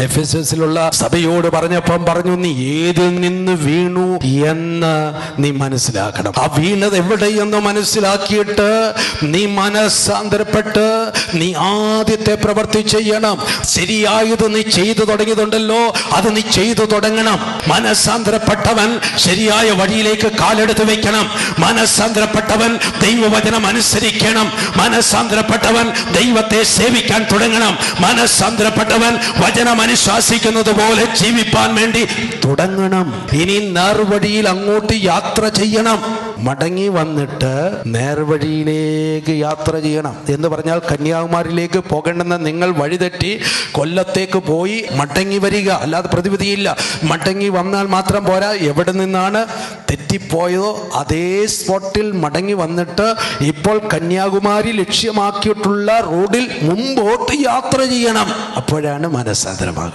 F സഭയോട് പറഞ്ഞപ്പം പറഞ്ഞു നീ ഏതിൽ നിന്ന് വീണു എന്ന് നീ മനസ്സിലാക്കണം. ആ വീണത് എവിടെയെന്ന് മനസ്സിലാക്കിയിട്ട് നീ മനസ്സാന്തരപ്പെട്ട് നീ ആദ്യത്തെ പ്രവൃത്തി ചെയ്യണം. ശരിയായത് നീ ചെയ്തു തുടങ്ങിയതുണ്ടല്ലോ അത് നീ ചെയ്തു തുടങ്ങണം. മനസ്സാന്തരപ്പെട്ടവൻ ശരിയായ വഴിയിലേക്ക് കാലെടുത്ത് വെക്കണം. മനസ്സാന്തരപ്പെട്ടവൻ ദൈവവചനം അനുസരിക്കണം. മനസ്സാന്തരപ്പെട്ടവൻ ദൈവത്തെ സേവിക്കാൻ തുടങ്ങണം. മനസ്സാന്തരപ്പെട്ടവൻ വചനം അനുശാസിക്കുന്നത് പോലെ ജീവിപ്പാൻ വേണ്ടി തുടങ്ങണം. ഇനി നേർവഴിയിൽ അങ്ങോട്ട് യാത്ര ചെയ്യണം. മടങ്ങി വന്നിട്ട് നേർവഴിയിലേക്ക് യാത്ര ചെയ്യണം. എന്ന് പറഞ്ഞാൽ കന്യാകുമാരിയിലേക്ക് പോകണമെന്ന് നിങ്ങൾ വഴിതെറ്റി കൊല്ലത്തേക്ക് പോയി മടങ്ങി വരിക. അല്ലാതെ പ്രതിവിധിയില്ല. മടങ്ങി വന്നാൽ മാത്രം പോരാ. എവിടെ നിന്നാണ് തെറ്റിപ്പോയതോ അതേ സ്പോട്ടിൽ മടങ്ങി വന്നിട്ട് ഇപ്പോൾ കന്യാകുമാരി ലക്ഷ്യമാക്കിയിട്ടുള്ള റോഡിൽ മുമ്പോട്ട് യാത്ര ചെയ്യണം. അപ്പോഴാണ് മനസ്സാന്തരമാകുക